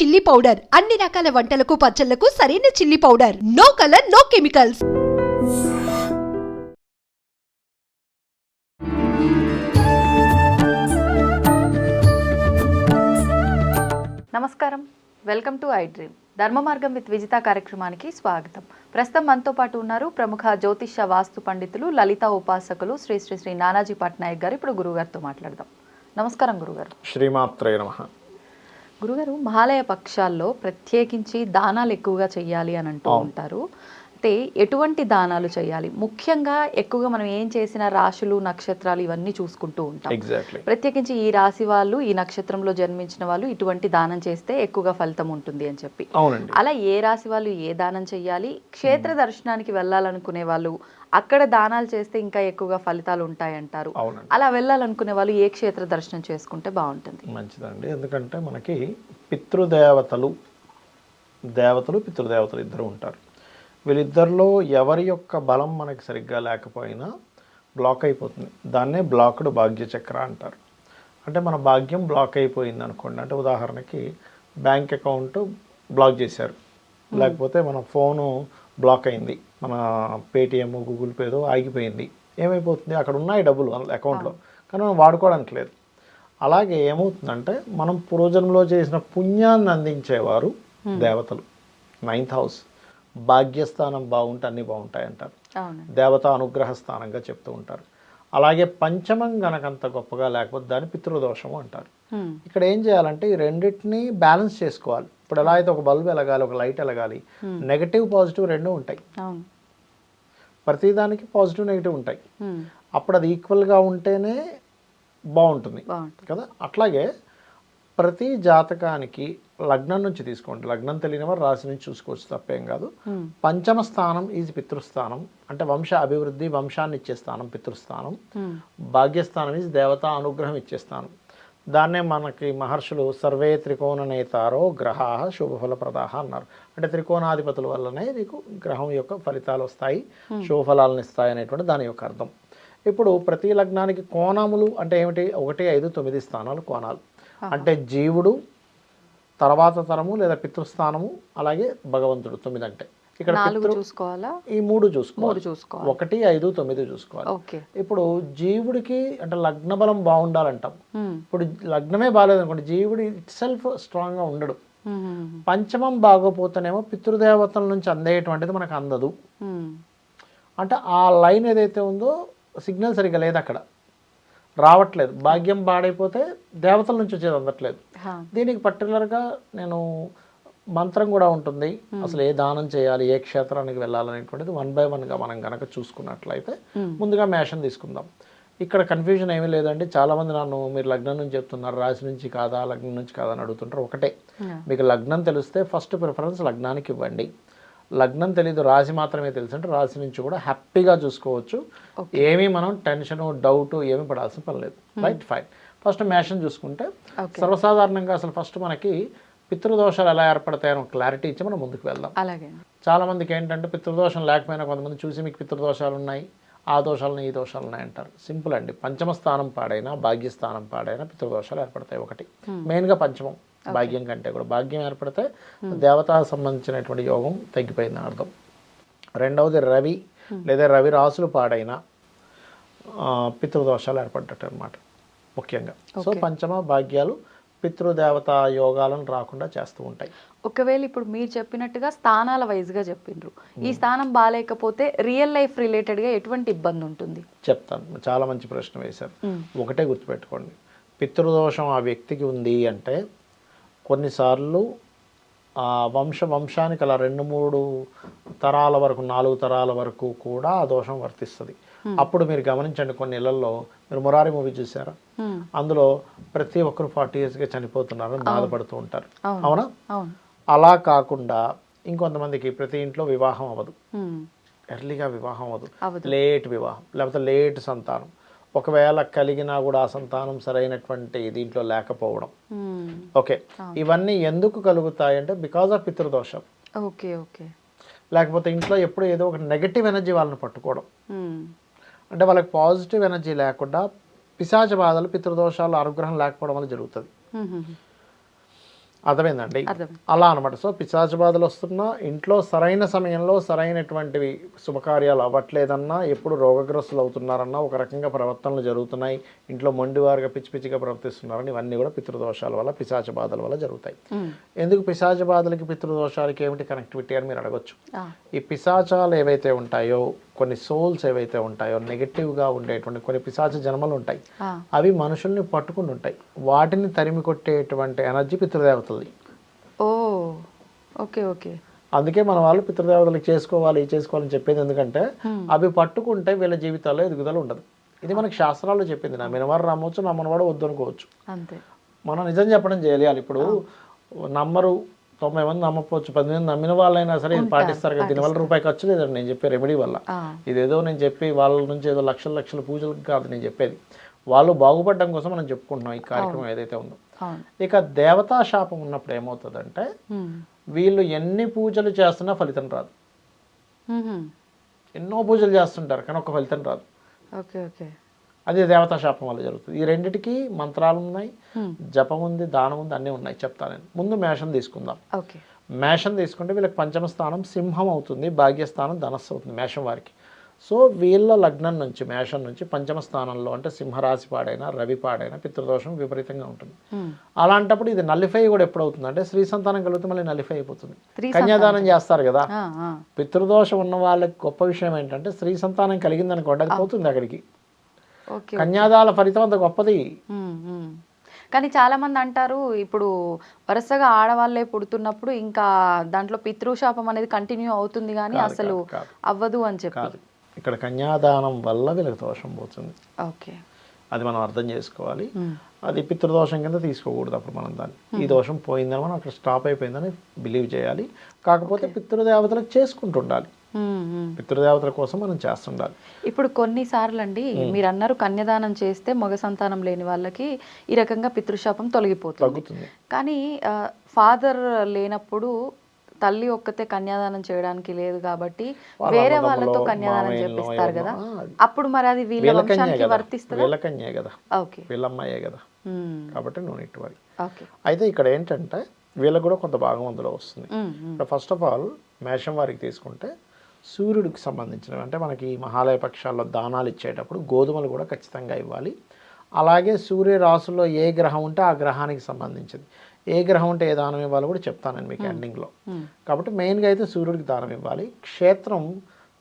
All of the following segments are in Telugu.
చిల్లీ పౌడర్ అన్ని రకాల వంటలకు పచ్చళ్ళకు సరైన chilli powder no colour no chemicals నమస్కారం. Welcome to I dream Dharma Margam with Vijitha కార్యక్రమానికి స్వాగతం. ప్రస్తుతం మనతో పాటు ఉన్నారు ప్రముఖ జ్యోతిష వాస్తు పండితులు లలిత ఉపాసకులు శ్రీ శ్రీ శ్రీ నానాజీ పట్నాయక్ గారు. ఇప్పుడు గురుగారితో మాట్లాడదాం. నమస్కారం గురుగారు శ్రీమాత్రే నమ. గురుగారు మహాలయ పక్షాల్లో ప్రత్యేకించి దానాలు ఎక్కువగా చేయాలి అని అంటూ ఉంటారు. అయితే ఎటువంటి దానాలు చేయాలి? ముఖ్యంగా ఎక్కువగా మనం ఏం చేసిన రాశులు నక్షత్రాలు ఇవన్నీ చూసుకుంటూ ఉంటాం. ఎగ్జాక్ట్లీ ప్రత్యేకించి ఈ రాశి వాళ్ళు ఈ నక్షత్రంలో జన్మించిన వాళ్ళు ఇటువంటి దానం చేస్తే ఎక్కువగా ఫలితం ఉంటుంది అని చెప్పి. అలా ఏ రాశి వాళ్ళు ఏ దానం చేయాలి? క్షేత్ర దర్శనానికి వెళ్ళాలనుకునే వాళ్ళు అక్కడ దానాలు చేస్తే ఇంకా ఎక్కువగా ఫలితాలు ఉంటాయంటారు. అలా వెళ్ళాలనుకునే వాళ్ళు ఏ క్షేత్ర దర్శనం చేసుకుంటే బాగుంటుంది? మంచిదండి. ఎందుకంటే మనకి పితృదేవతలు దేవతలు పితృదేవతలు ఇద్దరు ఉంటారు. వీళ్ళిద్దరిలో ఎవరి యొక్క బలం మనకి సరిగ్గా లేకపోయినా బ్లాక్ అయిపోతుంది. దాన్నే బ్లాక్డ్ భాగ్య చక్ర అంటారు. అంటే మన భాగ్యం బ్లాక్ అయిపోయింది అనుకోండి. అంటే ఉదాహరణకి బ్యాంక్ అకౌంట్ బ్లాక్ చేశారు. లేకపోతే మన ఫోను బ్లాక్ అయింది. మన పేటిఎం గూగుల్ పేదో ఆగిపోయింది. ఏమైపోతుంది? అక్కడ ఉన్నాయి డబ్బులు అకౌంట్లో. కానీ మనం వాడుకోవడానికి లేదు. అలాగే ఏమవుతుందంటే మనం పూర్వజన్మలో చేసిన పుణ్యాన్ని అందించేవారు దేవతలు. Ninth house. భాగ్యస్థానం బాగుంటే అన్నీ బాగుంటాయి అంటారు అవును. దేవత అనుగ్రహ స్థానంగా చెప్తూ ఉంటారు. అలాగే పంచమం గనకంత గొప్పగా లేకపోతే దాన్ని పితృదోషము అంటారు. ఇక్కడ ఏం చేయాలంటే ఈ రెండింటిని బ్యాలెన్స్ చేసుకోవాలి. ఇప్పుడు ఎలా అయితే ఒక బల్బ్ వెలగాలి ఒక లైట్ వెలగాలి నెగటివ్ పాజిటివ్ రెండు ఉంటాయి. ప్రతిదానికి పాజిటివ్ నెగిటివ్ ఉంటాయి. అప్పుడు అది ఈక్వల్గా ఉంటేనే బాగుంటుంది. కదా? అట్లాగే ప్రతి జాతకానికి లగ్నం నుంచి తీసుకోండి. లగ్నం తెలియని వారు రాశి నుంచి చూసుకోవచ్చు తప్పేం కాదు. పంచమ స్థానం ఈజ్ పితృస్థానం. అంటే వంశ అభివృద్ధి వంశాన్ని ఇచ్చే స్థానం పితృస్థానం. భాగ్యస్థానం ఈజ్ దేవత అనుగ్రహం ఇచ్చే స్థానం. దాన్నే మనకి మహర్షులు సర్వే త్రికోణ నేతారో గ్రహా శుభఫలప్రదా అన్నారు. అంటే త్రికోణాధిపతుల వల్లనే నీకు గ్రహం యొక్క ఫలితాలు వస్తాయి. శుభఫలాలను ఇస్తాయి అనేటువంటి దాని యొక్క అర్థం. ఇప్పుడు ప్రతి లగ్నానికి కోణములు అంటే ఏమిటి? ఒకటి ఐదు తొమ్మిది స్థానాలు కోణాలు. అంటే జీవుడు తర్వాత తరము లేదా పితృస్థానము అలాగే భగవంతుడు తొమ్మిది అంటే. ఇక్కడ చూసుకోవాలా? ఈ మూడు చూసుకోవాలి. చూసుకోవాలి. ఒకటి ఐదు తొమ్మిది చూసుకోవాలి. ఇప్పుడు జీవుడికి అంటే లగ్న బలం బాగుండాలంటాం. ఇప్పుడు లగ్నమే బాగాలేదు అనుకోండి జీవుడు ఇట్ సెల్ఫ్ స్ట్రాంగ్గా ఉండడు. హ్మ్. హ్మ్. పంచమం బాగోపోతేనేమో పితృదేవతల నుంచి అందేటువంటిది మనకు అందదు. అంటే ఆ లైన్ ఏదైతే ఉందో సిగ్నల్ సరిగ్గా లేదు అక్కడ రావట్లేదు. భాగ్యం పాడైపోతే దేవతల నుంచి వచ్చేది అందట్లేదు. దీనికి పర్టికులర్గా నేను మంత్రం కూడా ఉంటుంది. అసలు ఏ దానం చేయాలి ఏ క్షేత్రానికి వెళ్ళాలనేటువంటిది వన్ బై వన్గా మనం కనుక చూసుకున్నట్లయితే. ముందుగా మేషం తీసుకుందాం. ఇక్కడ కన్ఫ్యూజన్ ఏమీ లేదండి. చాలామంది నన్ను మీరు లగ్నం నుంచి చెప్తున్నారు రాశి నుంచి కాదా లగ్నం నుంచి కాదా అని అడుగుతుంటారు ఒకటే. మీకు లగ్నం తెలిస్తే ఫస్ట్ ప్రిఫరెన్స్ లగ్నానికి ఇవ్వండి. లగ్నం తెలీదు రాశి మాత్రమే తెలుసు అంటే రాశి నుంచి కూడా హ్యాపీగా చూసుకోవచ్చు. ఏమీ మనం టెన్షన్ డౌట్ ఏమీ పడాల్సిన పని లేదు. రైట్ ఫైన్ ఫస్ట్ మేషం చూసుకుంటే. సర్వసాధారణంగా అసలు ఫస్ట్ మనకి పితృదోషాలు ఎలా ఏర్పడతాయని క్లారిటీ ఇచ్చి మనం ముందుకు వెళ్దాం. అలాగే. చాలా మందికి ఏంటంటే పితృదోషం లేకపోయినా కొంతమంది చూసి మీకు పితృదోషాలు ఉన్నాయి ఆ దోషాలు ఈ దోషాలు ఉన్నాయి అంటారు. సింపుల్ అండి. పంచమ స్థానం పాడైనా భాగ్యస్థానం పాడైనా పితృదోషాలు ఏర్పడతాయి ఒకటి. మెయిన్గా పంచమం. భాగ్యం కంటే కూడా. భాగ్యం ఏర్పడితే దేవతా సంబంధించినటువంటి యోగం తగ్గిపోయిందని అర్థం. రెండవది రవి లేదా రవి రాసులు పాడైన పితృదోషాలు ఏర్పడ్డట్టు అనమాట ముఖ్యంగా. సో పంచమ భాగ్యాలు పితృదేవతా యోగాలను రాకుండా చేస్తూ ఉంటాయి. ఒకవేళ ఇప్పుడు మీరు చెప్పినట్టుగా స్థానాల వైజ్గా చెప్పిండ్రు ఈ స్థానం బాగాలేకపోతే రియల్ లైఫ్ రిలేటెడ్గా ఎటువంటి ఇబ్బంది ఉంటుంది? చెప్తాను. చాలా మంచి ప్రశ్న వేశారు. ఒకటే గుర్తుపెట్టుకోండి. పితృదోషం ఆ వ్యక్తికి ఉంది అంటే కొన్నిసార్లు ఆ వంశ వంశానికి అలా రెండు మూడు తరాల వరకు నాలుగు తరాల వరకు కూడా ఆ దోషం వర్తిస్తుంది. అప్పుడు మీరు గమనించండి కొన్ని ఇళ్ళలో మీరు మురారి మూవీ చూసారా. అందులో ప్రతి ఒక్కరు ఫార్టీ ఇయర్స్గా చనిపోతున్నారు అని బాధపడుతూ ఉంటారు. అవును. అలా కాకుండా ఇంకొంతమందికి ప్రతి ఇంట్లో వివాహం అవ్వదు. ఎర్లీగా వివాహం అవ్వదు. లేట్ వివాహం లేకపోతే లేట్ సంతానం. ఒకవేళ కలిగినా కూడా ఆ సంతానం సరైనటువంటి దీంట్లో లేకపోవడం హ్మ్. ఓకే ఇవన్నీ ఎందుకు కలుగుతాయి అంటే బికాజ్ ఆఫ్ పితృదోషం ఓకే ఓకే లేకపోతే ఇంట్లో ఎప్పుడు ఏదో ఒక నెగటివ్ ఎనర్జీ వాళ్ళని పట్టుకోవడం హ్మ్. అంటే వాళ్ళకి పాజిటివ్ ఎనర్జీ లేకుండా పిశాచ బాధలు పితృదోషాలు అనుగ్రహం లేకపోవడం వల్ల జరుగుతుంది. హ్మ్. అర్థమైందండి? అర్థం అలా అనమాట సో పిశాచ బాధలు వస్తున్నా ఇంట్లో సరైన సమయంలో సరైనటువంటివి శుభకార్యాలు అవ్వట్లేదన్నా ఎప్పుడు రోగగ్రస్తులు అవుతున్నారన్నా ఒక రకంగా ప్రవర్తనలు జరుగుతున్నాయి ఇంట్లో మొండివారుగా పిచ్చి పిచ్చిగా ప్రవర్తిస్తున్నారని ఇవన్నీ కూడా పితృదోషాల వల్ల పిశాచ బాధల వల్ల జరుగుతాయి. ఎందుకు పిశాచ బాధలకి పితృదోషాలకి ఏమిటి కనెక్టివిటీ అని మీరు అడగొచ్చు? ఈ పిశాచాలు ఏవైతే ఉంటాయో కొన్ని సోల్స్ ఏవైతే ఉంటాయో నెగటివ్గా ఉండేటువంటి కొన్ని పిశాచ జన్మలు ఉంటాయి. అవి మనుషుల్ని పట్టుకుని ఉంటాయి. వాటిని తరిమి కొట్టేటువంటి ఎనర్జీ పితృదేవతలది. Oh okay okay. అందుకే మన వాళ్ళు పితృదేవతలకు చేసుకోవాలి చేసుకోవాలని చెప్పేది ఎందుకంటే అవి పట్టుకుంటే వీళ్ళ జీవితాల్లో ఎదుగుదల ఉండదు. ఇది మనకి శాస్త్రాల్లో చెప్పింది. నా మినవారు నమ్మొచ్చు నమ్మనవాడు వద్దు అనుకోవచ్చు అంతే. మనం నిజం చెప్పడం చేయాలి. ఇప్పుడు నమ్మరు తొంభై మంది నమ్మకపోవచ్చు పది మంది నమ్మిన వాళ్ళైనా సరే ఇది పాటిస్తారు కదా దీనివల్ల రూపాయి ఖర్చు లేదండి నేను చెప్పే రెమెడీ వల్ల. ఇదేదో నేను చెప్పి వాళ్ళ నుంచి ఏదో లక్షల లక్షల పూజలకు కాదు నేను చెప్పేది. వాళ్ళు బాగుపడడం కోసం మనం చెప్పుకుంటున్నాం ఈ కార్యక్రమం ఏదైతే ఉందో. ఇక దేవతా శాపం ఉన్నప్పుడు ఏమవుతుందంటే. వీళ్ళు ఎన్ని పూజలు చేస్తున్నా ఫలితం రాదు. ఎన్నో పూజలు చేస్తుంటారు కానీ ఒక ఫలితం రాదు. Okay okay. అది దేవతా శాపం వల్ల జరుగుతుంది. ఈ రెండిటికి మంత్రాలు ఉన్నాయి Hmm. జపం ఉంది దానం ఉంది అన్నీ ఉన్నాయి. చెప్తాను నేను. ముందు మేషం తీసుకుందాం. మేషం తీసుకుంటే వీళ్ళకి పంచమ స్థానం సింహం అవుతుంది భాగ్యస్థానం ధనస్సు అవుతుంది మేషం వారికి. సో వీళ్ళ లగ్నం నుంచి మేషం నుంచి పంచమ స్థానంలో అంటే సింహరాశి పాడైనా రవి పాడైనా పితృదోషం విపరీతంగా ఉంటుంది. ఉమ్. అలాంటప్పుడు ఇది నల్లిఫై కూడా ఎప్పుడు అవుతుంది అంటే స్త్రీ సంతానం కలిగితే మళ్ళీ నల్లిఫై అయిపోతుంది. కన్యాదానం చేస్తారు కదా. పితృదోషం ఉన్న వాళ్ళకి గొప్ప విషయం ఏంటంటే స్త్రీ సంతానం కలిగింది అనుకోండి అది పోతుంది అక్కడికి. కన్యాదాల ఫలితం అంత గొప్పది. కానీ చాలా మంది అంటారు ఇప్పుడు వరుసగా ఆడవాళ్ళే పుడుతున్నప్పుడు ఇంకా దాంట్లో పితృశాపం అనేది కంటిన్యూ అవుతుంది కానీ అసలు. అవ్వదు అని చెప్పి. కాదు. ఇక్కడ కన్యాదానం వల్ల వీళ్ళకి దోషం పోతుంది. ఓకే. అది మనం అర్థం చేసుకోవాలి. అది పితృదోషం కింద తీసుకోకూడదు అప్పుడు మనం దాన్ని. ఈ దోషం పోయిందని మనం అక్కడ స్టాప్ అయిపోయిందని బిలీవ్ చేయాలి. కాకపోతే పితృదేవతలకు చేసుకుంటూ ఉండాలి ఉమ్, ఉమ్. పితృదేవతల కోసం మనం చేస్తుండాలి. ఇప్పుడు కొన్నిసార్లు అండి మీరు అన్నారు కన్యదానం చేస్తే మగ సంతానం లేని వాళ్ళకి ఈ రకంగా పితృశాపం తొలగిపోతుంది. కానీ ఫాదర్ లేనప్పుడు తల్లి ఒక్కతే కన్యాదానం చేయడానికి లేదు కాబట్టి వేరే వాళ్ళతో కన్యాదానం చేపిస్తారు కదా. అప్పుడు మరి అది వీళ్ళ వంశానికి వర్తిస్తుందా? వీళ్ళ కన్యే కదా. కాబట్టి నో నీట్ వరీ. ఓకే. అయితే ఇక్కడ ఏంటంటే వీళ్ళకి కూడా కొంత భాగం అందులో వస్తుంది. ఫస్ట్ ఆఫ్ ఆల్ మేషం వారికి తీసుకుంటే సూర్యుడికి సంబంధించినవి. అంటే మనకి మహాలయ పక్షాల్లో దానాలు ఇచ్చేటప్పుడు గోధుమలు కూడా ఖచ్చితంగా ఇవ్వాలి. అలాగే సూర్య రాశుల్లో ఏ గ్రహం ఉంటే ఆ గ్రహానికి సంబంధించింది. ఏ గ్రహం ఉంటే ఏ దానం ఇవ్వాలో కూడా చెప్తాను మీకు ఎండింగ్లో. కాబట్టి మెయిన్గా అయితే సూర్యుడికి దానం ఇవ్వాలి. క్షేత్రం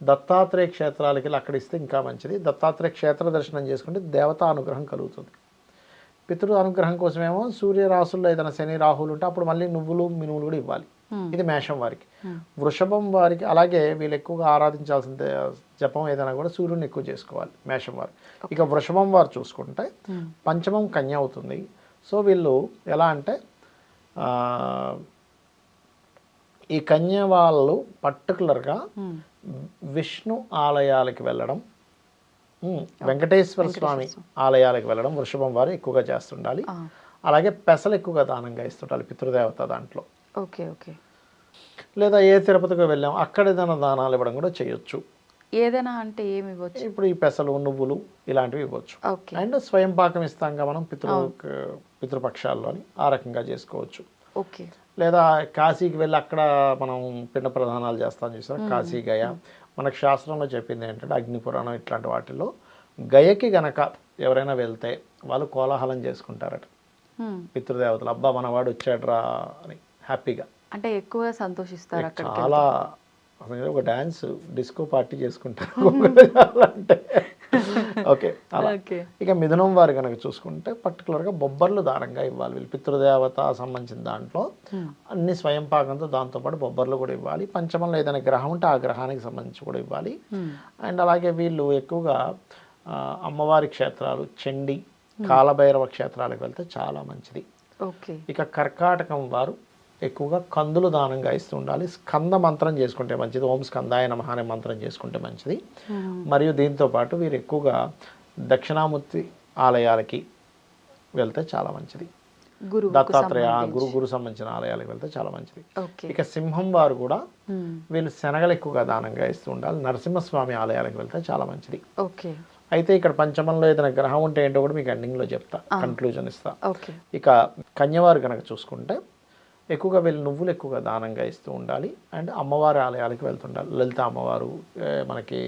దత్తాత్రేయ క్షేత్రాలకి వెళ్ళి అక్కడ ఇస్తే ఇంకా మంచిది. దత్తాత్రేయ క్షేత్ర దర్శనం చేసుకుంటే దేవతా అనుగ్రహం కలుగుతుంది. పితృ అనుగ్రహం కోసమేమో సూర్య రాశుల్లో ఏదైనా శని రాహులు ఉంటే అప్పుడు మళ్ళీ నువ్వులు మినువులు కూడా ఇవ్వాలి. ఇది మేషం వారికి. వృషభం వారికి అలాగే వీళ్ళు ఎక్కువగా ఆరాధించాల్సిన జపం ఏదైనా కూడా సూర్యుని ఎక్కువ చేసుకోవాలి మేషం వారు. ఇక వృషభం వారు చూసుకుంటే ఉమ్, పంచమం కన్య అవుతుంది. సో వీళ్ళు ఎలా అంటే ఈ కన్య వాళ్ళు పర్టికులర్గా విష్ణు ఆలయాలకు వెళ్ళడం వెంకటేశ్వర స్వామి ఆలయాలకు వెళ్ళడం వృషభం వారు ఎక్కువగా చేస్తుండాలి. ఆ, అలాగే పెసలు ఎక్కువగా దానంగా ఇస్తుండాలి పితృదేవత దాంట్లో. Okay okay. లేదా ఏ తిరుపతికి వెళ్ళాం అక్కడ ఏదైనా దానాలు ఇవ్వడం కూడా చేయొచ్చు. ఏదైనా అంటే ఏమి ఇవ్వచ్చు? ఇప్పుడు ఈ పెసలు నువ్వులు ఇలాంటివి ఇవ్వచ్చు. అండ్ స్వయం పాకం ఇస్తాంగా మనం పితృ పితృపక్షాల్లోని ఆ రకంగా చేసుకోవచ్చు. ఓకే. లేదా కాశీకి వెళ్ళి అక్కడ మనం పిండ ప్రధానాలు చేస్తాం చూసారా? కాశీ గయ. మనకు శాస్త్రంలో చెప్పింది ఏంటంటే అగ్ని పురాణం ఇట్లాంటి వాటిల్లో గయకి గనక ఎవరైనా వెళ్తే వాళ్ళు కోలాహలం చేసుకుంటారట. పితృదేవతలు అబ్బా మనవాడు వచ్చాడ్రా అని. హ్యాపీగా. అంటే ఎక్కువగా సంతోషిస్తారు అక్కడ చాలా అసలు ఒక డ్యాన్స్ డిస్కో పార్టీ చేసుకుంటారు. అంటే ఓకే అలా. ఇక మిథునం వారు కనుక చూసుకుంటే పర్టికులర్గా బొబ్బర్లు దానంగా ఇవ్వాలి. వీళ్ళు పితృదేవత సంబంధించిన దాంట్లో అన్ని స్వయం పాకంతో దాంతోపాటు బొబ్బర్లు కూడా ఇవ్వాలి. పంచమంలో ఏదైనా గ్రహం ఉంటే ఆ గ్రహానికి సంబంధించి కూడా ఇవ్వాలి. అండ్ అలాగే వీళ్ళు ఎక్కువగా అమ్మవారి క్షేత్రాలు చండి కాలభైరవ క్షేత్రాలకు వెళ్తే చాలా మంచిది. ఓకే. ఇక కర్కాటకం వారు ఎక్కువగా కందులు దానంగా ఇస్తూ ఉండాలి స్కంద మంత్రం చేసుకుంటే మంచిది. ఓం స్కందాయ నమః అనే మంత్రం చేసుకుంటే మంచిది. మరియు దీంతో పాటు వీరు ఎక్కువగా దక్షిణామూర్తి ఆలయాలకి వెళ్తే చాలా మంచిది. గురువుకు దత్తాత్రేయ. గురు గురు సంబంధించిన ఆలయాలకు వెళ్తే చాలా మంచిది. ఇక సింహం వారు కూడా వీళ్ళు శనగలు ఎక్కువగా దానంగా ఇస్తూ ఉండాలి నరసింహస్వామి ఆలయాలకు వెళ్తే చాలా మంచిది. ఓకే. అయితే ఇక్కడ పంచమంలో ఏదైనా గ్రహం ఉంటే ఏంటో కూడా మీకు ఎండింగ్లో చెప్తా. కన్క్లూజన్ ఇస్తా. ఇక కన్యవారు కనుక చూసుకుంటే ఎక్కువగా వీళ్ళు నువ్వులు ఎక్కువగా దానంగా ఇస్తూ ఉండాలి. అండ్ అమ్మవారి ఆలయాలకు వెళ్తుండాలి. లలిత అమ్మవారు మనకి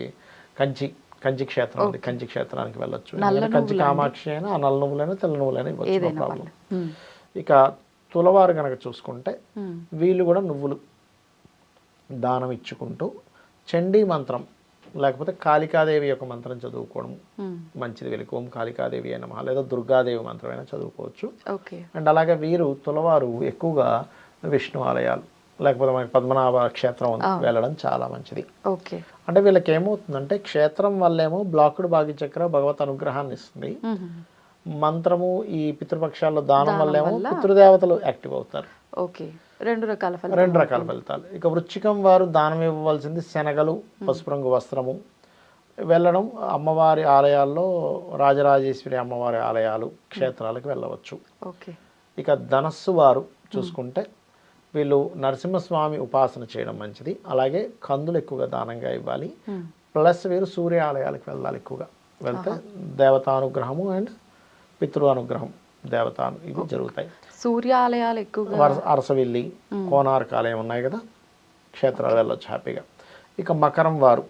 కంచి కంచి క్షేత్రం ఉంది. కంచి క్షేత్రానికి వెళ్ళొచ్చు. కంచి కామాక్షి అయినా ఆ నల్ల నువ్వులైనా తెల్ల నువ్వులైనా ఇవ్వచ్చు ప్రాబ్లం. ఇక తులవారు కనుక చూసుకుంటే వీళ్ళు కూడా నువ్వులు దానం ఇచ్చుకుంటూ చండీ మంత్రం లేకపోతే కాళికాదేవి యొక్క మంత్రం చదువుకోవడం ఉమ్, మంచిది. ఓం కాళికాదేవి అయినా లేదా దుర్గాదేవి మంత్రమైనా చదువుకోవచ్చు. ఓకే. అండ్ అలాగే వీరు తులవారు ఎక్కువగా విష్ణు ఆలయాలు లేకపోతే మనకి పద్మనాభ క్షేత్రం వెళ్ళడం చాలా మంచిది. ఓకే. అంటే వీళ్ళకి ఏమవుతుందంటే క్షేత్రం వల్లేమో బ్లాకుడు భాగ్య చక్ర భగవత్ అనుగ్రహాన్ని ఇస్తుంది. మంత్రము ఈ పితృపక్షాల్లో దానం వల్లేమో పితృదేవతలు యాక్టివ్ అవుతారు. ఓకే. రెండు రకాల ఫలితం రెండు రకాల ఫలితాలు. ఇక వృచ్చికం వారు దానం ఇవ్వవలసింది శనగలు పసుపు రంగు వస్త్రము. వెళ్ళడం అమ్మవారి ఆలయాల్లో రాజరాజేశ్వరి అమ్మవారి ఆలయాలు క్షేత్రాలకు వెళ్ళవచ్చు. ఓకే. ఇక ధనస్సు వారు చూసుకుంటే వీళ్ళు నరసింహస్వామి ఉపాసన చేయడం మంచిది. అలాగే కందులు ఎక్కువగా దానంగా ఇవ్వాలి. ప్లస్ వీరు సూర్య ఆలయాలకు వెళ్ళాలి ఎక్కువగా. వెళ్తే దేవతానుగ్రహము అండ్ పితృ అనుగ్రహం దేవతాను ఇవి జరుగుతాయి. సూర్యాలయాలు ఎక్కువగా అరసవిల్లి కోనార్క ఆలయం ఉన్నాయి కదా క్షేత్రాలు వెళ్ళొచ్చు హ్యాపీగా ఇక మకరం వారు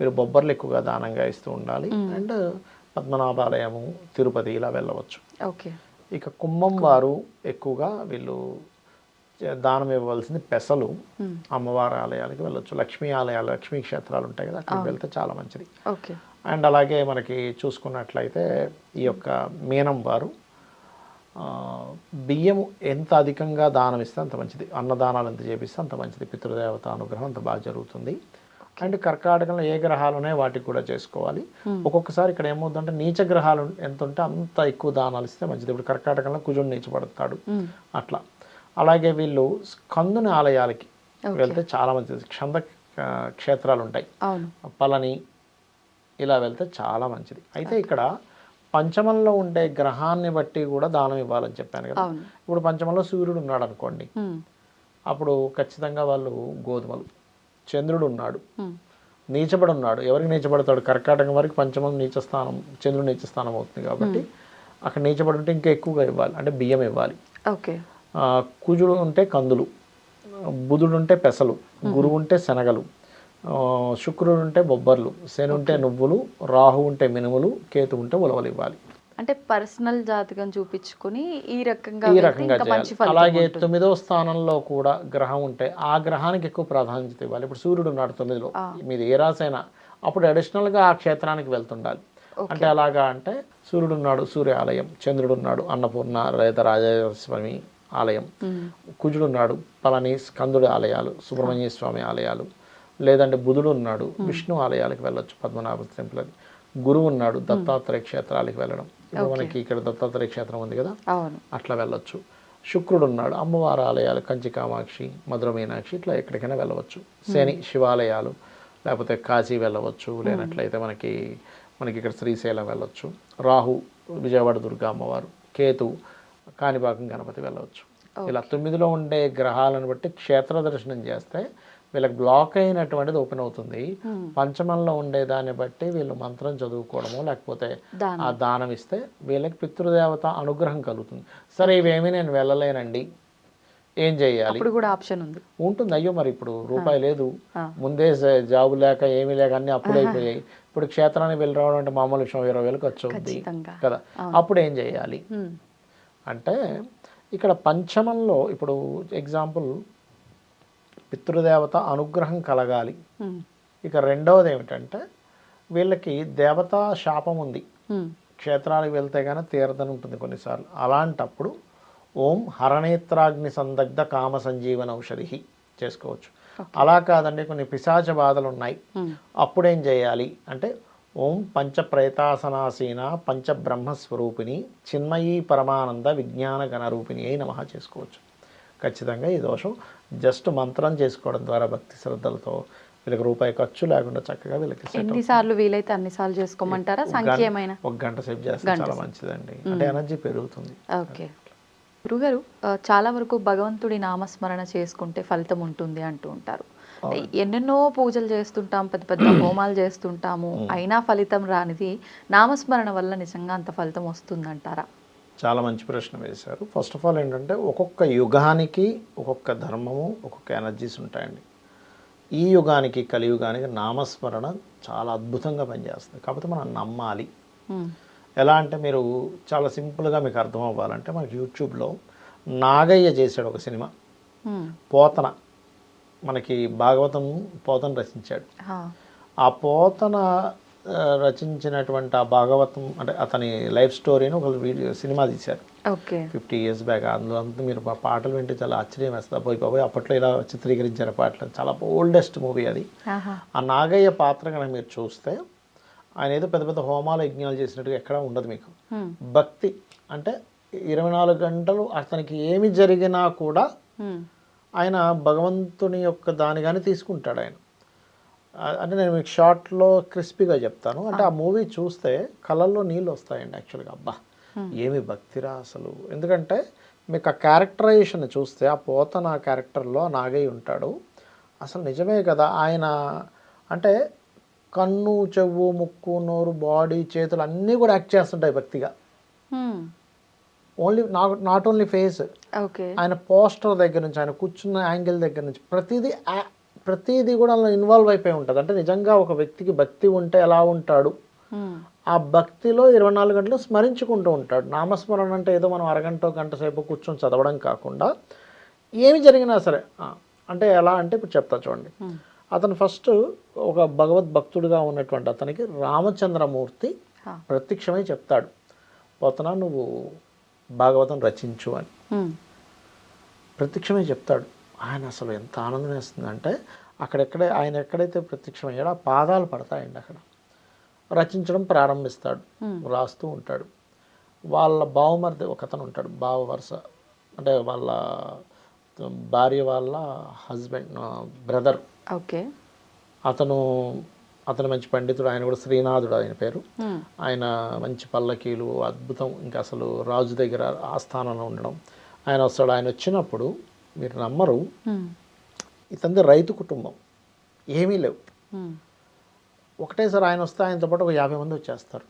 వీరు బొబ్బర్లు ఎక్కువగా దానంగా ఇస్తూ ఉండాలి. అండ్ పద్మనాభాలయము తిరుపతి ఇలా వెళ్ళవచ్చు. ఓకే. ఇక కుంభం వారు ఎక్కువగా వీళ్ళు దానం ఇవ్వవలసింది పెసలు. అమ్మవారి ఆలయాలకు వెళ్ళొచ్చు. లక్ష్మీ ఆలయాలు లక్ష్మీ క్షేత్రాలు ఉంటాయి కదా అక్కడికి వెళ్తే చాలా మంచిది. ఓకే. అండ్ అలాగే మనకి చూసుకున్నట్లయితే ఈ యొక్క మీనం వారు బియ్యము ఎంత అధికంగా దానం ఇస్తే అంత మంచిది. అన్నదానాలు ఎంత చేపిస్తే అంత మంచిది. పితృదేవత అనుగ్రహం అంత బాగా జరుగుతుంది. అండ్ కర్కాటకంలో ఏ గ్రహాలు ఉన్నాయో వాటికి కూడా చేసుకోవాలి. ఒక్కొక్కసారి ఇక్కడ ఏమవుతుందంటే నీచ గ్రహాలు ఎంత ఉంటే అంత ఎక్కువ దానాలు ఇస్తే మంచిది. ఇప్పుడు కర్కాటకంలో కుజుడు నీచపడతాడు. ఉమ్, అట్లా. అలాగే వీళ్ళు కందుని ఆలయాలకి వెళ్తే చాలా మంచిది. క్షంద క్షేత్రాలు ఉంటాయి పళని ఇలా వెళ్తే చాలా మంచిది. అయితే ఇక్కడ పంచమంలో ఉండే గ్రహాన్ని బట్టి కూడా దానం ఇవ్వాలని చెప్పాను కదా. ఇప్పుడు పంచమంలో సూర్యుడు ఉన్నాడు అనుకోండి. అప్పుడు ఖచ్చితంగా వాళ్ళు గోధుమలు చంద్రుడు ఉన్నాడు. నీచబడి ఉన్నాడు. ఎవరికి నీచబడతాడు? కర్కాటకం వరకు పంచమం నీచ స్థానం చంద్రుడు నీచ స్థానం అవుతుంది కాబట్టి అక్కడ నీచబడి ఉంటే ఇంకా ఎక్కువగా ఇవ్వాలి. అంటే బియ్యం ఇవ్వాలి. ఓకే. కుజుడు ఉంటే కందులు బుధుడు ఉంటే పెసలు గురువు ఉంటే శనగలు శుక్రుడు ఉంటే బొబ్బర్లు శని ఉంటే నువ్వులు రాహు ఉంటే మినుములు కేతు ఉంటే ఉలవలు ఇవ్వాలి. అంటే పర్సనల్ జాతకం చూపించుకుని ఈ రకంగా ఈ రకంగా చేయాలి. అలాగే. తొమ్మిదో స్థానంలో కూడా గ్రహం ఉంటే ఆ గ్రహానికి ఎక్కువ ప్రాధాన్యత ఇవ్వాలి. ఇప్పుడు సూర్యుడు ఉన్నాడు తొమ్మిదిలో మీది ఏ రాసైనా అప్పుడు additional గా ఆ క్షేత్రానికి వెళ్తుండాలి. అంటే అలాగా అంటే సూర్యుడు ఉన్నాడు సూర్య ఆలయం చంద్రుడు ఉన్నాడు అన్నపూర్ణ లేదా రాజస్వామి ఆలయం కుజుడు ఉన్నాడు పళని స్కందుడి ఆలయాలు సుబ్రహ్మణ్య స్వామి ఆలయాలు. లేదంటే బుధుడు ఉన్నాడు విష్ణు ఆలయాలకు వెళ్ళొచ్చు పద్మనాభ టెంపుల్ గురువు ఉన్నాడు దత్తాత్రేయ క్షేత్రాలకు వెళ్ళడం. ఇప్పుడు మనకి ఇక్కడ దత్తాత్రేయ క్షేత్రం ఉంది కదా? అట్లా వెళ్ళొచ్చు. శుక్రుడు ఉన్నాడు అమ్మవారి ఆలయాలు కంచి కామాక్షి మధుర మీనాక్షి ఇట్లా ఎక్కడికైనా వెళ్ళవచ్చు. శని శివాలయాలు లేకపోతే కాశీ వెళ్ళవచ్చు లేనట్లయితే మనకి మనకి ఇక్కడ శ్రీశైలం వెళ్ళవచ్చు రాహు విజయవాడ దుర్గా అమ్మవారు కేతు కాణిపాకం గణపతి వెళ్ళవచ్చు. ఇలా తొమ్మిదిలో ఉండే గ్రహాలను బట్టి క్షేత్ర దర్శనం చేస్తే వీళ్ళకి బ్లాక్ అయినటువంటిది ఓపెన్ అవుతుంది. పంచమంలో ఉండే దాన్ని బట్టి వీళ్ళు మంత్రం చదువుకోవడము లేకపోతే. ఆ దానం. ఇస్తే వీళ్ళకి పితృదేవత అనుగ్రహం కలుగుతుంది. సరే ఇవేమీ నేను వెళ్ళలేనండి. ఏం చేయాలి? ఇప్పుడు కూడా ఆప్షన్ ఉంది. ఉంటుంది. అయ్యో మరి ఇప్పుడు రూపాయి లేదు. ముందే జాబు లేక ఏమీ లేక అన్ని అప్పులైపోయాయి ఇప్పుడు క్షేత్రానికి వెళ్ళి రావడం అంటే మామూలు విషయం ఇరవై వేలు ఖర్చు ఖచ్చితంగా. కదా. అప్పుడు ఏం చేయాలి? అంటే ఇక్కడ పంచమంలో ఇప్పుడు ఎగ్జాంపుల్ పితృదేవత అనుగ్రహం కలగాలి. ఇక రెండవది ఏమిటంటే వీళ్ళకి దేవతా శాపం ఉంది. క్షేత్రాలకు వెళ్తే కానీ తీరదని ఉంటుంది కొన్నిసార్లు. అలాంటప్పుడు ఓం హరనేత్రాగ్ని సందగ్ధ కామ సంజీవన ఔషధి చేసుకోవచ్చు. అలా కాదండి కొన్ని పిశాచ బాధలు ఉన్నాయి. అప్పుడేం చేయాలి అంటే ఓం పంచ ప్రేతాసనాసీన పంచ బ్రహ్మస్వరూపిణి చిన్మయీ పరమానంద విజ్ఞాన గణరూపిణి అయి నమః చేసుకోవచ్చు. ఖచ్చితంగా ఈ దోషం జస్ట్ మంత్రం చేసుకోవడం ద్వారా భక్తి శ్రద్ధలతో వీళ్ళకి రూపాయి ఖర్చు లేకుండా చక్కగా వీళ్ళకి ఎన్నిసార్లు వీలైతే అన్నిసార్లు చేసుకోమంటారా? సంఖ్య ఏమైనా ఒక గంట సేపు చేస్తే చాలా మంచిదండి. అంటే ఎనర్జీ పెరుగుతుంది. ఓకే. గురుగారు చాలా వరకు భగవంతుడి నామస్మరణ చేసుకుంటే ఫలితం ఉంటుంది అంటూ ఉంటారు. ఎన్నెన్నో పూజలు చేస్తుంటాం పెద్ద పెద్ద హోమాలు చేస్తుంటాము. అయినా ఫలితం రానిది నామస్మరణ వల్ల నిజంగా అంత ఫలితం వస్తుందంటారా? చాలా మంచి ప్రశ్న వేశారు. ఫస్ట్ ఆఫ్ ఆల్ ఏంటంటే ఒక్కొక్క యుగానికి ఒక్కొక్క ధర్మము ఒక్కొక్క ఎనర్జీస్ ఉంటాయండి. ఈ యుగానికి కలియుగానికి నామస్మరణ చాలా అద్భుతంగా పనిచేస్తుంది. కాకపోతే మనం నమ్మాలి. ఉమ్, ఎలా అంటే మీరు చాలా సింపుల్గా మీకు అర్థం అవ్వాలంటే మనకి యూట్యూబ్లో నాగయ్య చేశాడు ఒక సినిమా. ఉమ్, పోతన. మనకి భాగవతం పోతన రచించాడు. ఆ పోతన రచించినటువంటి ఆ భాగవతం అంటే అతని లైఫ్ స్టోరీని ఒక వీడియో సినిమా తీశారు. ఓకే. ఫిఫ్టీ ఇయర్స్ బ్యాక్ అందులో అంతా మీరు పాటలు వింటే చాలా ఆశ్చర్యం వేస్తుంది. పోయి బాబోయ్ అప్పట్లో ఇలా చిత్రీకరించారు పాటలు. చాలా ఓల్డెస్ట్ మూవీ అది. ఆ నాగయ్య పాత్ర కనుక మీరు చూస్తే ఆయన ఏదో పెద్ద పెద్ద హోమాలు యజ్ఞాలు చేసినట్టుగా ఎక్కడా ఉండదు మీకు. భక్తి అంటే ఇరవై నాలుగు గంటలు అతనికి ఏమి జరిగినా కూడా ఆయన భగవంతుని యొక్క దాని కానీ తీసుకుంటాడు ఆయన. అంటే నేను మీకు షార్ట్లో క్రిస్పీగా చెప్తాను. అంటే ఆ. మూవీ చూస్తే కళ్ళల్లో నీళ్ళు వస్తాయండి యాక్చువల్గా. అబ్బా ఏమి భక్తిరా అసలు. ఎందుకంటే మీకు ఆ క్యారెక్టరైజేషన్ చూస్తే ఆ పోతన క్యారెక్టర్లో నాగయ్య ఉంటాడు. అసలు నిజమే కదా ఆయన అంటే కన్ను చెవు ముక్కు నోరు బాడీ చేతులు అన్నీ కూడా యాక్ట్ చేస్తుంటాయి భక్తిగా. Only not not only face. Okay. ఆయన పోస్టర్ దగ్గర నుంచి ఆయన కూర్చున్న యాంగిల్ దగ్గర నుంచి ప్రతిదీ ప్రతిదీ కూడా అందులో ఇన్వాల్వ్ అయిపోయి ఉంటుంది. అంటే నిజంగా ఒక వ్యక్తికి భక్తి ఉంటే ఎలా ఉంటాడు? ఆ భక్తిలో ఇరవై నాలుగు గంటలు స్మరించుకుంటూ ఉంటాడు. నామస్మరణ అంటే ఏదో మనం అరగంట గంట సేపు కూర్చొని చదవడం కాకుండా ఏమి జరిగినా సరే అంటే ఎలా అంటే ఇప్పుడు చెప్తా చూడండి. అతను ఫస్ట్ ఒక భగవద్భక్తుడిగా ఉన్నటువంటి అతనికి రామచంద్రమూర్తి ప్రత్యక్షమై చెప్తాడు. పోతనా నువ్వు భాగవతం రచించు అని. ప్రత్యక్షమే చెప్తాడు. ఆయన అసలు ఎంత ఆనందం వేస్తుందంటే అక్కడెక్కడే ఆయన ఎక్కడైతే ప్రత్యక్షమయ్యాడో ఆ పాదాలు పడతాయండి అక్కడ రచించడం ప్రారంభిస్తాడు. రాస్తూ ఉంటాడు. వాళ్ళ బావమరిది ఒక అతను ఉంటాడు బావ వరుస. అంటే వాళ్ళ భార్య వాళ్ళ హస్బెండ్ బ్రదర్. ఓకే. అతను అతను మంచి పండితుడు ఆయన కూడా శ్రీనాథుడు ఆయన పేరు. ఆయన మంచి పల్లకీలు అద్భుతం. ఇంకా అసలు రాజు దగ్గర ఆస్థానంలో ఉండడం. ఆయన వస్తాడు. ఆయన వచ్చినప్పుడు మీరు నమ్మరు. ఇతంది రైతు కుటుంబం. ఏమీ లేవు. ఒకటేసారి ఆయన వస్తే ఆయనతో పాటు ఒక యాభై మంది వచ్చేస్తారు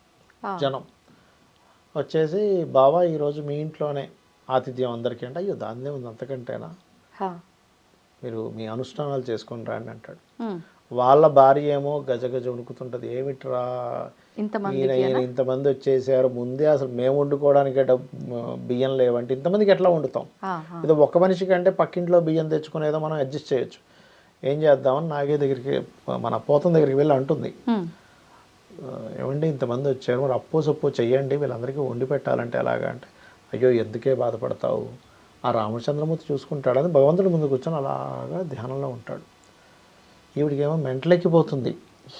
జనం. వచ్చేసి బావా ఈరోజు మీ ఇంట్లోనే ఆతిథ్యం అందరికీ అంటే అయ్యో దాన్నే ఉంది అంతకంటేనా? మీరు మీ అనుష్ఠానాలు చేసుకొని రండి అంటాడు. వాళ్ళ భార్య ఏమో గజ గజ వణుకుతుంటుంది ఏమిట్రా ఈయన ఈయన ఇంతమంది వచ్చేసారు. ముందే అసలు మేము వండుకోవడానికి డబ్బు బియ్యం లేవంటే ఇంతమందికి ఎట్లా వండుతాం? ఇది ఒక్క మనిషికి అంటే పక్కింట్లో బియ్యం తెచ్చుకునేదో మనం అడ్జస్ట్ చేయొచ్చు. ఏం చేద్దామని నాగే దగ్గరికి మన పోతం దగ్గరికి వెళ్ళి అంటుంది. ఉమ్, "ఆ, ఏమండి ఇంతమంది వచ్చారు. మరి అప్పో సప్పో చెయ్యండి. వీళ్ళందరికీ వండి పెట్టాలంటే ఎలాగా అంటే అయ్యో ఎందుకే బాధపడతావు? ఆ రామచంద్రమూర్తి చూసుకుంటాడని భగవంతుడి ముందు కూర్చొని అలాగా ధ్యానంలో ఉంటాడు. ఈవిడికేమో మెంటలెక్కిపోతుంది.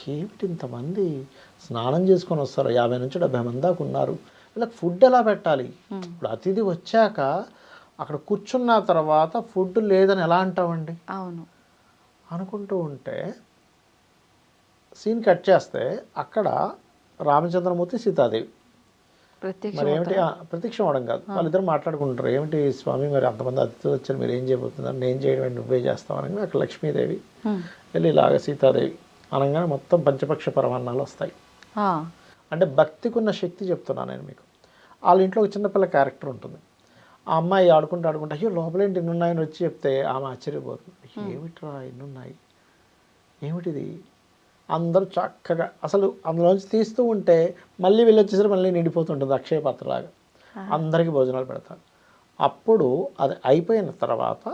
ఏమిటి ఇంతమంది? స్నానం చేసుకొని వస్తారు. యాభై నుంచి డెబ్బై మంది దాకా ఉన్నారు. వీళ్ళకి ఫుడ్ ఎలా పెట్టాలి? ఇప్పుడు అతిథి వచ్చాక అక్కడ కూర్చున్న తర్వాత ఫుడ్ లేదని ఎలా అంటామండి అవును. అనుకుంటూ ఉంటే సీన్ కట్ చేస్తే అక్కడ రామచంద్రమూర్తి సీతాదేవి. ప్రత్యక్ష మరి ఏమిటి? ప్రత్యక్షం అవడం కాదు. వాళ్ళిద్దరు మాట్లాడుకుంటారు. ఏమిటి స్వామి మరి అంతమంది అతిథులు వచ్చారు మీరు ఏం చేయబోతున్నారు? నేను చేయడం నువ్వే చేస్తావు అనగా అక్కడ లక్ష్మీదేవి వెళ్ళి ఇలాగ సీతాదేవి అనగానే మొత్తం పంచపక్ష పరమాన్నాలు వస్తాయి. అంటే భక్తికి ఉన్న శక్తి చెప్తున్నాను నేను మీకు. వాళ్ళ ఇంట్లో ఒక చిన్నపిల్ల క్యారెక్టర్ ఉంటుంది. ఆ అమ్మాయి ఆడుకుంటూ ఆడుకుంటూ అయ్యో లోపలేంటి ఇన్ని ఉన్నాయని వచ్చి చెప్తే ఆమె ఆశ్చర్యపోతుంది ఏమిట్రా ఇన్ని ఉన్నాయి? ఏమిటిది? అందరూ చక్కగా అసలు అందులోంచి తీస్తూ ఉంటే మళ్ళీ వెళ్ళి వచ్చేసరికి మళ్ళీ నిండిపోతుంటుంది అక్షయ పాత్రలాగా అందరికీ భోజనాలు పెడతారు. అప్పుడు అది అయిపోయిన తర్వాత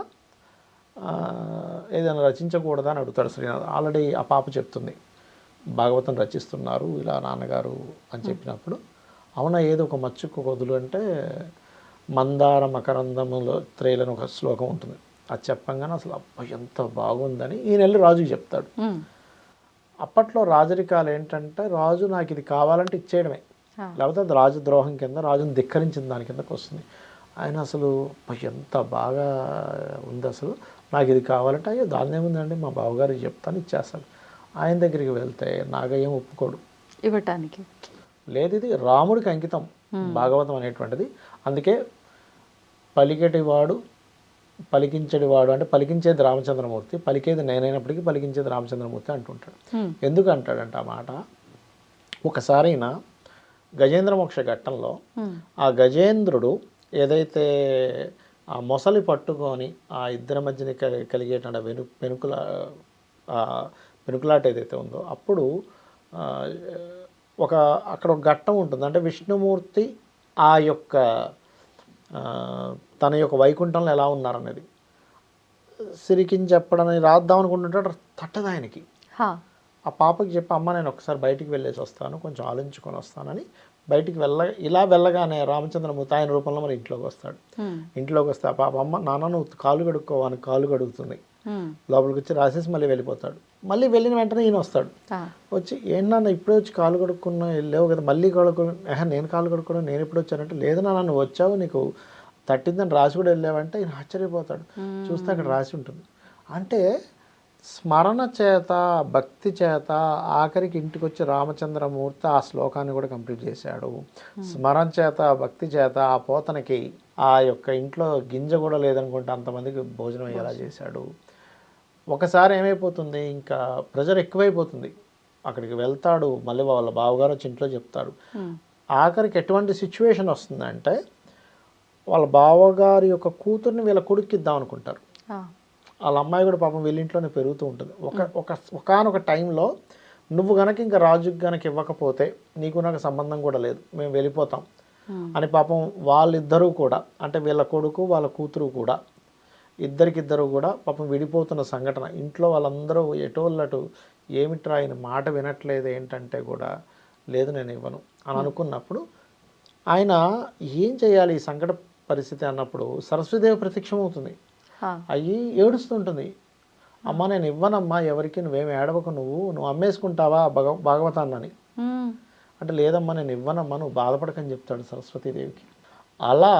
ఏదైనా రచించకూడదా అని అడుగుతాడు శ్రీనాథ్. ఆల్రెడీ ఆ పాప చెప్తుంది. భాగవతం రచిస్తున్నారు ఇలా నాన్నగారు అని చెప్పినప్పుడు అవునా ఏదో ఒక మచ్చుకు వదులు అంటే మందార మకరందములో త్రేలని ఒక శ్లోకం ఉంటుంది. అది చెప్పంగానే అసలు అబ్బా ఎంత బాగుందని ఈయన వెళ్ళి రాజుకి చెప్తాడు. అప్పట్లో రాజరికాలు ఏంటంటే రాజు నాకు ఇది కావాలంటే ఇచ్చేయడమే. లేకపోతే అది రాజద్రోహం కింద రాజుని ధిక్కరించిన దాని కిందకు వస్తుంది. ఆయన అసలు "అబ్బా, ఎంత బాగా ఉంది అసలు. నాకు ఇది కావాలంటే అయ్యో దాని ఏముందండి మా బావగారికి చెప్తాను ఇచ్చేస్తాను. ఆయన దగ్గరికి వెళ్తే నాగయ్యం ఒప్పుకోడు. ఇవ్వటానికి. లేదు ఇది రాముడికి అంకితం భాగవతం అనేటువంటిది. అందుకే పలికెటివాడు పలికించడివాడు అంటే పలికించేది రామచంద్రమూర్తి పలికేది నేనైనప్పటికీ పలికించేది రామచంద్రమూర్తి అంటుంటాడు. ఎందుకు అంటాడంట ఆ మాట? ఒకసారైనా గజేంద్ర మోక్ష ఘట్టంలో ఆ గజేంద్రుడు ఏదైతే ఆ మొసలి పట్టుకొని ఆ ఇద్దరి మధ్యన కలి- కలిగేటువంటి వెను వెనుకల ఆ వెనుకలాట ఏదైతే ఉందో అప్పుడు ఒక అక్కడ ఒక ఘట్టం ఉంటుంది. అంటే విష్ణుమూర్తి ఆ యొక్క తన యొక్క వైకుంఠంలో ఎలా ఉన్నారనేది. సిరికిని చెప్పడని రాద్దాం అనుకుంటుంటే తట్టదు ఆయనకి. ఆ పాపకి చెప్పి అమ్మ నేను ఒకసారి బయటికి వెళ్ళేసి వస్తాను కొంచెం ఆలోచించుకొని వస్తానని బయటికి వెళ్ళ ఇలా వెళ్ళగానే రామచంద్రమూర్తి ఆయన రూపంలో మరి ఇంట్లోకి వస్తాడు. ఇంట్లోకి వస్తే ఆ పాప అమ్మ నాన్న నువ్వు కాలు కడుక్కోవని కాలు కడుగుతుంది. లోపలికి వచ్చి రాసేసి మళ్ళీ వెళ్ళిపోతాడు. మళ్ళీ వెళ్ళిన వెంటనే ఈయన వస్తాడు. వచ్చి ఏంటన్నా ఇప్పుడే వచ్చి కాలు కడుక్కున్నా వెళ్ళావు కదా మళ్ళీ కడుక్కుని ఏహ నేను కాలు కడుక్కున్నా నేను ఎప్పుడు వచ్చానంటే లేదు నాన్న వచ్చావు నీకు తట్టిందని రాసి కూడా వెళ్ళావంటే ఈయన ఆశ్చర్యపోతాడు. చూస్తే అక్కడ రాసి ఉంటుంది. అంటే స్మరణ చేత భక్తి చేత ఆఖరికి ఇంటికి వచ్చి రామచంద్రమూర్తి ఆ శ్లోకాన్ని కూడా కంప్లీట్ చేశాడు. స్మరణ చేత భక్తి చేత ఆ పోతనకి ఆ యొక్క ఇంట్లో గింజ కూడా లేదనుకుంటే అంతమందికి భోజనం అయ్యేలా చేశాడు. ఒకసారి ఏమైపోతుంది? ఇంకా ప్రెజర్ ఎక్కువైపోతుంది. అక్కడికి వెళ్తాడు. మళ్ళీ వాళ్ళ బావగారు వచ్చి ఇంట్లో చెప్తాడు. ఆఖరికి ఎటువంటి సిచ్యువేషన్ వస్తుందంటే వాళ్ళ బావగారి యొక్క కూతుర్ని వీళ్ళ కొడుక్కి ఇద్దాం అనుకుంటారు వాళ్ళ అమ్మాయి కూడా పాపం వీళ్ళింట్లోనే పెరుగుతూ ఉంటుంది. ఒక ఒక ఒకనొక టైంలో నువ్వు గనక ఇంకా రాజుకి గనక ఇవ్వకపోతే నీకు నాకు సంబంధం కూడా లేదు. మేము వెళ్ళిపోతాం. అని పాపం వాళ్ళిద్దరూ కూడా అంటే వీళ్ళ కొడుకు వాళ్ళ కూతురు కూడా ఇద్దరికిద్దరు కూడా పాపం విడిపోతున్న సంఘటన. ఇంట్లో వాళ్ళందరూ ఎటోళ్ళటు ఏమిట్రా ఆయన మాట వినట్లేదు ఏంటంటే కూడా లేదు నేను ఇవ్వను అని అనుకున్నప్పుడు ఆయన ఏం చేయాలి ఈ సంకట పరిస్థితి అన్నప్పుడు సరస్వతిదేవి ప్రత్యక్షమవుతుంది. అయ్యి ఏడుస్తుంటుంది. అమ్మ నేను ఇవ్వనమ్మా ఎవరికి నువ్వేం ఏడవకు నువ్వు నువ్వు అమ్మేసుకుంటావా భగ భాగవతాన్నని ఉమ్, అంటే లేదమ్మా నేను ఇవ్వనమ్మా నువ్వు బాధపడకని చెప్తాడు సరస్వతీదేవికి. అలా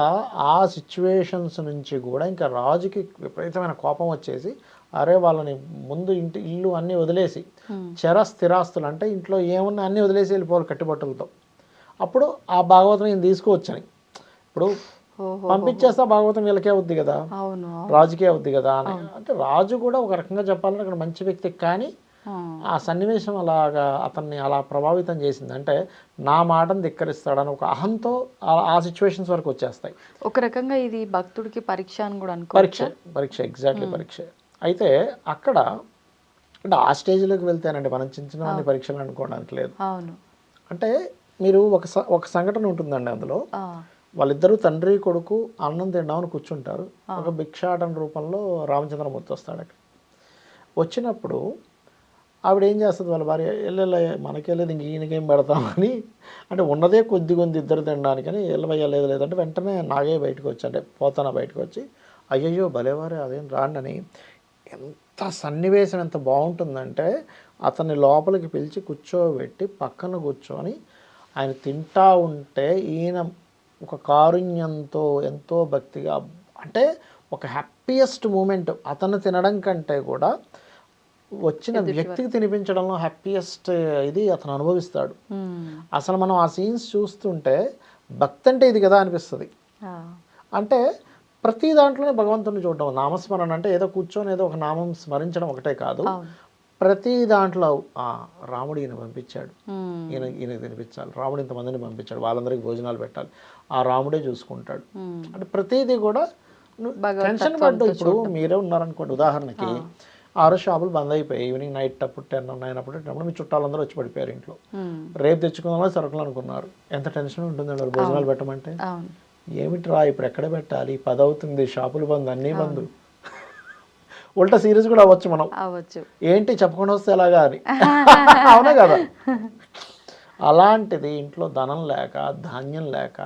ఆ సిచ్యువేషన్స్ నుంచి కూడా ఇంకా రాజుకి విపరీతమైన కోపం వచ్చేసి అరే వాళ్ళని ముందు ఇంటి ఇల్లు అన్నీ వదిలేసి చర స్థిరాస్తులు అంటే ఇంట్లో ఏమున్నా అన్నీ వదిలేసి వెళ్ళిపోవాలి కట్టుబట్టలతో. అప్పుడు ఆ భాగవతం నేను తీసుకువచ్చని. ఇప్పుడు పంపించేస్తా భాగవతం వీళ్ళకే అవుద్ది కదా. రాజుకే అవుద్ది కదా అని. అంటే రాజు కూడా ఒక రకంగా చెప్పాలంటే అక్కడ మంచి వ్యక్తి కానీ ఆ, సన్నివేశం అలాగా అతన్ని అలా ప్రభావితం చేసింది. అంటే నా మాటను ధిక్కరిస్తాడని ఒక అహంతో ఆ- సిచ్యువేషన్స్ వరకు వచ్చేస్తాయి. ఒక రకంగా ఇది భక్తుడికి పరీక్ష అని కూడా అనుకో పరీక్ష పరీక్ష ఎగ్జాక్ట్లీ పరీక్ష. అయితే అక్కడ అంటే ఆ స్టేజ్లోకి వెళ్తేనండి మనం చిన్న చిన్న పరీక్షలు అనుకోవడానికి లేదు. అవును. అంటే మీరు ఒక ఒక సంఘటన ఉంటుందండి అందులో. వాళ్ళిద్దరూ తండ్రి కొడుకు అన్నం తిందామని కూర్చుంటారు. ఒక భిక్షాటన రూపంలో రామచంద్రమూర్తి వస్తాడు అక్కడ. వచ్చినప్పుడు ఆవిడ ఏం చేస్తుంది వాళ్ళ భార్య? వెళ్ళలే మనకెళ్ళేది ఇంక ఈయనకేం పెడతామని అంటే ఉన్నదే కొద్ది కొద్ది ఇద్దరు తినడానికని వెళ్ళవయ్యా లేదు లేదంటే వెంటనే నాగే బయటకు వచ్చి అంటే పోతానా బయటకు వచ్చి అయ్యయ్యో భలేవారే అదేం రాండని. ఎంత సన్నివేశం ఎంత బాగుంటుందంటే అతన్ని లోపలికి పిలిచి కూర్చోబెట్టి పక్కన కూర్చొని ఆయన తింటా ఉంటే ఈయన ఒక కారుణ్యంతో ఎంతో భక్తిగా అంటే ఒక హ్యాపీయెస్ట్ మూమెంట్ అతను తినడం కంటే కూడా వచ్చిన వ్యక్తికి తినిపించడంలో హ్యాపీయెస్ట్ ఇది అతను అనుభవిస్తాడు. ఉమ్, అసలు మనం ఆ సీన్స్ చూస్తుంటే భక్తి అంటే ఇది కదా అనిపిస్తుంది. అంటే ప్రతి దాంట్లోనే భగవంతుని చూడడం నామస్మరణ అంటే ఏదో కూర్చొని ఏదో ఒక నామం స్మరించడం ఒకటే కాదు. ప్రతి దాంట్లో ఆ, రాముడు ఈయన పంపించాడు. ఈయన ఈయన తినిపించాలి. రాముడు ఇంతమందిని పంపించాడు. వాళ్ళందరికీ భోజనాలు పెట్టాలి. ఆ రాముడే చూసుకుంటాడు. ఉమ్, అంటే ప్రతిదీ కూడా టెన్షన్ పడ్డు. ఇప్పుడు మీరే ఉన్నారనుకోండి. ఉదాహరణకి ఆరు షాపులు బంద్ అయిపోయాయి. ఈవినింగ్ నైట్ అప్పుడు టెన్ నైన్ అప్పుడు టెన్ మీ చుట్టాలందరూ వచ్చి పడిపోయారు ఇంట్లో. రేపు తెచ్చుకుందామని సరుకులు అనుకున్నారు. ఎంత టెన్షన్ ఉంటుంది వాళ్ళు భోజనాలు పెట్టమంటే? ఏమిట్రా ఇప్పుడు ఎక్కడ పెట్టాలి? పది అవుతుంది షాపులు బంద్ అన్నీ బంద్. ఉల్టా సీరియస్ కూడా అవ్వచ్చు మనం. ఏంటి చెప్పకుండా వస్తే ఎలాగా అని. అవునా కదా? అలాంటిది ఇంట్లో ధనం లేక ధాన్యం లేక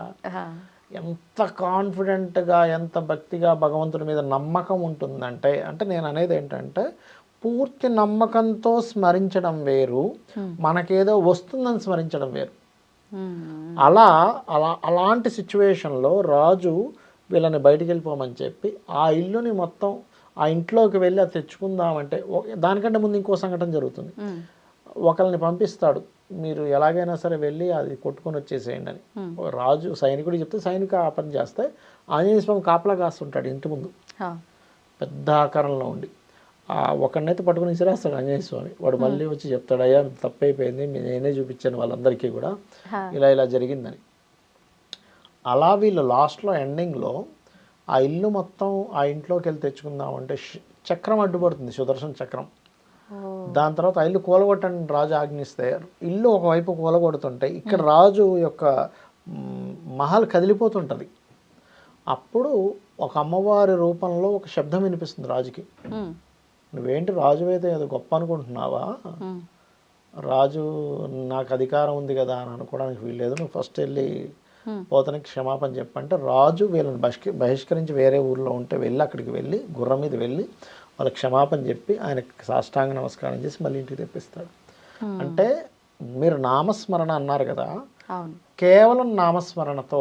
ఎంత కాన్ఫిడెంట్గా ఎంత భక్తిగా భగవంతుడి మీద నమ్మకం ఉంటుందంటే అంటే నేను అనేది ఏంటంటే పూర్తి నమ్మకంతో స్మరించడం వేరు మనకేదో వస్తుందని స్మరించడం వేరు. అలా అలా అలాంటి సిచ్యువేషన్లో రాజు వీళ్ళని బయటికి వెళ్ళిపోమని చెప్పి ఆ ఇల్లుని మొత్తం ఆ ఇంట్లోకి వెళ్ళి అది తెచ్చుకుందామంటే దానికంటే ముందు ఇంకో సంఘటన జరుగుతుంది. ఒకరిని పంపిస్తాడు. మీరు ఎలాగైనా సరే వెళ్ళి అది కొట్టుకొని వచ్చేసేయండి అని. రాజు సైనికుడు చెప్తే సైనిక ఆ పని చేస్తే ఆంజనేయ స్వామి కాపలా కాస్తుంటాడు ఇంటి ముందు. పెద్ద ఆకారంలో ఉండి. ఆ ఒకరినైతే పట్టుకుని విసిరేస్తాడు ఆంజనేయ స్వామి. వాడు మళ్ళీ వచ్చి చెప్తాడు అయ్యా తప్పైపోయింది మీ- నేనే చూపించాను వాళ్ళందరికీ కూడా. ఇలా ఇలా జరిగిందని. అలా వీళ్ళు లాస్ట్లో ఎండింగ్లో ఆ ఇల్లు మొత్తం ఆ ఇంట్లోకి వెళ్ళి తెచ్చుకుందామంటే ష్- చక్రం అడ్డుపడుతుంది సుదర్శన చక్రం. దాని తర్వాత ఇల్లు కూలగొట్టని రాజు ఆజ్ఞిస్తే ఇల్లు ఒకవైపు కూలగొడుతుంటే ఇక్కడ రాజు యొక్క మహల్ కదిలిపోతుంటుంది. అప్పుడు ఒక అమ్మవారి రూపంలో ఒక శబ్దం వినిపిస్తుంది రాజుకి. నువ్వేంటి రాజు అయితే ఏదో గొప్ప అనుకుంటున్నావా? రాజు నాకు అధికారం ఉంది కదా అని అనుకోవడానికి వీల్లేదు నువ్వు ఫస్ట్ వెళ్ళి పోతనికి క్షమాపణ చెప్పంటే రాజు వీళ్ళని బహిష్క బహిష్కరించి వేరే ఊర్లో ఉంటే వెళ్ళి అక్కడికి వెళ్ళి గుర్రం మీద వెళ్ళి వాళ్ళకి క్షమాపణ చెప్పి ఆయనకి సాష్టాంగ నమస్కారం చేసి మళ్ళీ ఇంటికి తెప్పిస్తాడు. అంటే మీరు నామస్మరణ అన్నారు కదా కేవలం నామస్మరణతో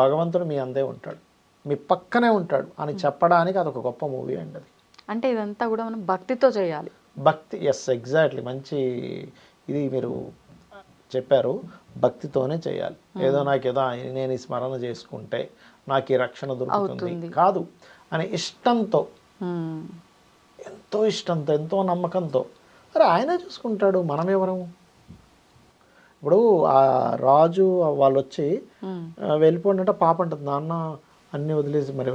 భగవంతుడు మీ అందే ఉంటాడు మీ పక్కనే ఉంటాడు అని చెప్పడానికి అదొక గొప్ప మూవీ అండి అది. అంటే ఇదంతా కూడా మనం భక్తితో చేయాలి. భక్తి ఎస్ ఎగ్జాక్ట్లీ మంచి ఇది మీరు చెప్పారు భక్తితోనే చేయాలి. ఏదో నాకు ఏదో నేను ఈ స్మరణ చేసుకుంటే నాకు ఈ రక్షణ దొరుకుతుంది. కాదు అని ఇష్టంతో ఎంతో ఇష్టంతో ఎంతో నమ్మకంతో. అరే ఆయనే చూసుకుంటాడు మనం ఎవరము? ఇప్పుడు ఆ రాజు వాళ్ళు వచ్చి వెళ్ళిపోండి అంటే పాప అంటుంది నాన్న అన్నీ వదిలేసి మరి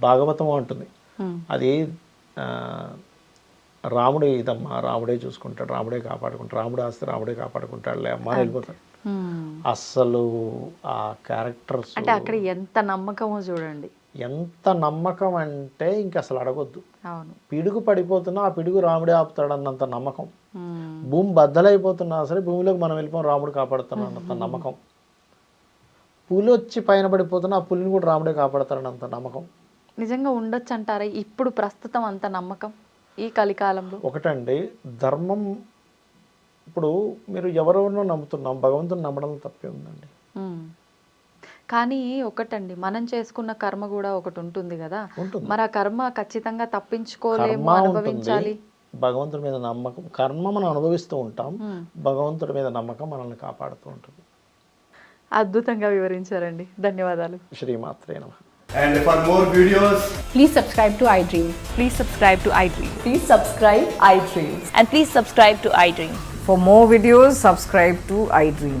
భాగవతం అంటుంది. అది రాముడే ఇదమ్మా రాముడే చూసుకుంటాడు రాముడే కాపాడుకుంటాడు రాముడే ఆస్తి రాముడే కాపాడుకుంటాడులే అమ్మ వెళ్ళిపోతాడు. ఉమ్. అస్సలు ఆ క్యారెక్టర్స్ అంటే అక్కడ ఎంత నమ్మకమో చూడండి. ఎంత నమ్మకం అంటే ఇంక అసలు అడగొద్దు. పిడుగు పడిపోతున్నా ఆ పిడుగు రాముడే ఆపుతాడు అన్నంత నమ్మకం. భూమి బద్దలైపోతున్నా సరే భూమిలోకి మనం వెళ్ళిపోం రాముడు కాపాడుతాడు అన్నంత నమ్మకం. పులి వచ్చి పైన పడిపోతున్నా ఆ పులిని కూడా రాముడే కాపాడతాడన్నంత నమ్మకం. నిజంగా ఉండొచ్చు అంటారా ఇప్పుడు ప్రస్తుతం అంత నమ్మకం ఈ కలికాలంలో? ఒకటండి ధర్మం ఇప్పుడు మీరు ఎవరెవరినో నమ్ముతున్నాం భగవంతుని నమ్మడం తప్పే ఉందండి. కానీ ఒకటండి మనం చేసుకున్న కర్మ కూడా ఒకటి ఉంటుంది కదా. మరి ఆ కర్మ ఖచ్చితంగా తప్పించుకోలేము అనుభవించాలి భగవంతుడి మీద నమ్మకం కర్మ మనం అనుభవిస్తూ ఉంటాం. భగవంతుడి మీద నమ్మకం మనల్ని కాపాడుతూ ఉంటుంది అద్భుతంగా వివరించారండి ధన్యవాదాలు శ్రీమాత్రే నమ And for more videos, Please subscribe to iDream. Please subscribe to iDream. Please subscribe iDream. And please subscribe to iDream. For more videos, subscribe to iDream.